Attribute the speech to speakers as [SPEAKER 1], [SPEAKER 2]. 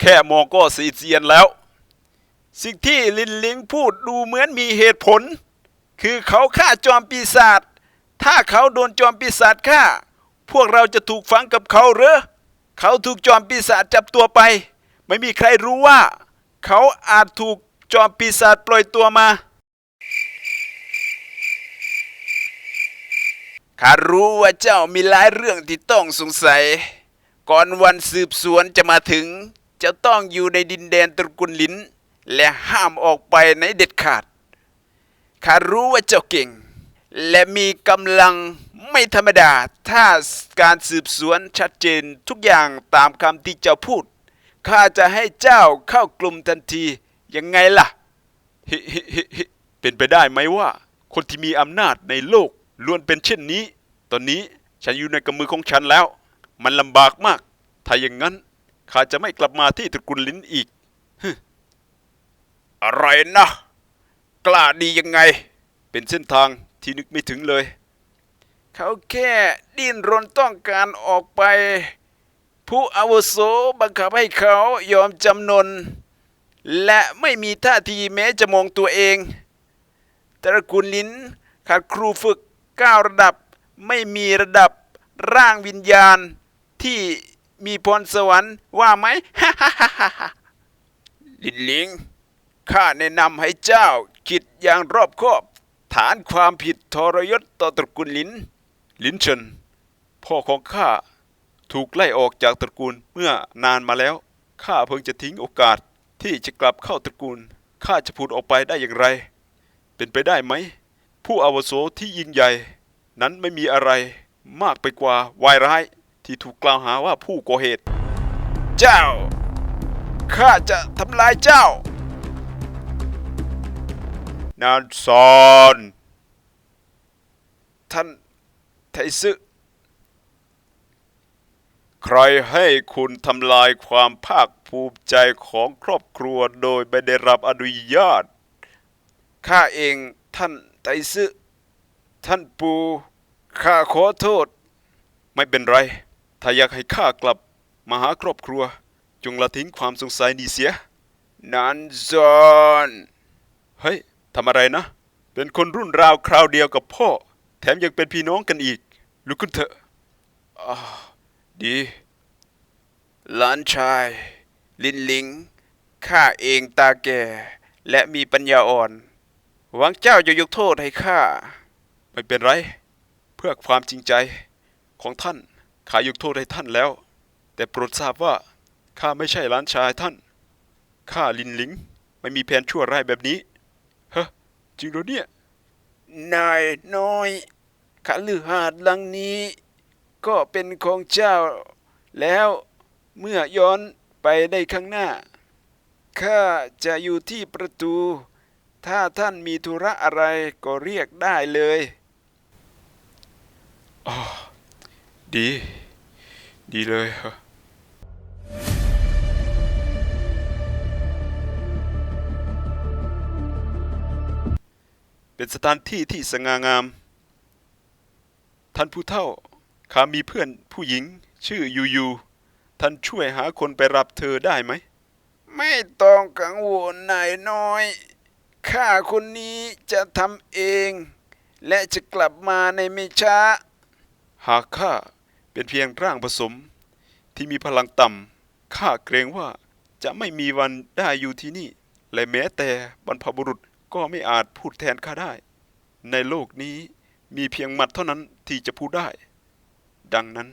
[SPEAKER 1] แค่มองก็สีเซียนแล้ว สิ่งที่ลินลิงพูดดูเหมือนมีเหตุผล คือเขาฆ่าจอมปีศาจถ้าเขาโดนจอมปีศาจฆ่า พวกเราจะถูกฝังกับเขาหรือเขาถูกจอมปีศาจจับตัวไป ไม่มีใครรู้ว่า เขาอาจถูกจอมปีศาจปล่อยตัวมาข้ารู้ว่าเจ้ามีหลายเรื่องที่ต้องสงสัย ก่อนวันสืบสวนจะมาถึง จ้าต้องอยู่ในดินแดนตระกูลลินและห้ามออกไปในเด็ดขาดข้ารู้ว่าเจ้าเก่ง และมีกำลังไม่ธรรมดา ถ้าการสืบสวนชัดเจนทุกอย่างตามคำที่เจ้าพูด ข้าจะให้เจ้าเข้ากลุ่มทันที ยังไงล่ะฮิฮิฮิฮิเป็นไปได้ไหมว่า คนที่มีอำนาจในโลกล้วนเป็นเช่นนี้ ตอนนี้ฉันอยู่ในกำมือของฉันแล้ว มันลำบากมาก ถ้าอย่างนั้น ข้าจะไม่กลับมาที่ตระกูลลิ้นอีก อะไรนะ กล้าดียังไง เป็นเส้นทางที่นึกไม่ถึงเลย เขาแค่ดิ้นรนต้องการออกไป ผู้อาวุโสบังคับให้เขายอมจำนน และไม่มีท่าทีแม้จะมองตัวเอง ตระกูลลิ้นขาดครูฝึกก้าระดับไม่มีระดับร่างวิญญาณที่ มีพรสวรรค์ว่าไหมลินลิงข้าแนะนำให้เจ้าคิดอย่างรอบคอบ ฐานความผิดทรยศต่อตระกูลลินลินเฉินพ่อของข้าถูกไล่ออกจากตระกูลเมื่อนานมาแล้วข้าเพิ่งจะทิ้งโอกาสที่จะกลับเข้าตระกูลข้าจะพูดออกไปได้อย่างไร เป็นไปได้ไหม ผู้อาวุโสที่ยิ่งใหญ่ นั้นไม่มีอะไรมากไปกว่าวายร้าย ที่ถูกกล่าวหาว่าผู้ก่อเหตุ เจ้า ข้าจะทำลายเจ้า นานซอนท่านไทซึใครให้คุณทำลายความภาคภูมิใจของครอบครัวโดยไม่ได้รับอนุญาต ข้าเองท่านไตซึท่านปู ข้าขอโทษ ไม่เป็นไร ถ้าอยากให้ข้ากลับมาหาครอบครัว จงละทิ้งความสงสัยนี้เสีย นันซอนเฮ้ยทำอะไรนะ เป็นคนรุ่นราวคราวเดียวกับพ่อ แถมยังเป็นพี่น้องกันอีก ลุกขึ้นเถอะอดีหลานชาย ลินลิงข้าเองตาแก่ และมีปัญญาอ่อน หวังเจ้าจะยกโทษให้ข้า ไม่เป็นไร เพื่อความจริงใจของท่าน ข้ายกโทษให้ท่านแล้ว แต่โปรดทราบว่าข้าไม่ใช่หลานชายท่านข้าลินลิง ไม่มีแผนชั่วร้ายแบบนี้เฮ้จริงเหรอเนี่ยนายน้อยขลือหาดหลังนี้ ก็เป็นของเจ้า แล้วเมื่อย้อนไปได้ข้างหน้าข้าจะอยู่ที่ประตู ถ้าท่านมีธุระอะไรก็เรียกได้เลยอ๋อดี ดีเลยเหรอเป็นสถานที่ที่สง่างาม ท่านผู้เฒ่าข้ามีเพื่อนผู้หญิง ชื่อยูยู ท่านช่วยหาคนไปรับเธอได้ไหม ไม่ต้องกังวลนายน้อย ข้าคนนี้จะทำเอง และจะกลับมาในไม่ช้า หากข้า เป็นเพียงร่างผสมที่มีพลังต่ำข้าเกรงว่าจะไม่มีวันได้อยู่ที่นี่ และแม้แต่บรรพบุรุษก็ไม่อาจพูดแทนข้าได้ ในโลกนี้มีเพียงหมัดเท่านั้นที่จะพูดได้ ดังนั้น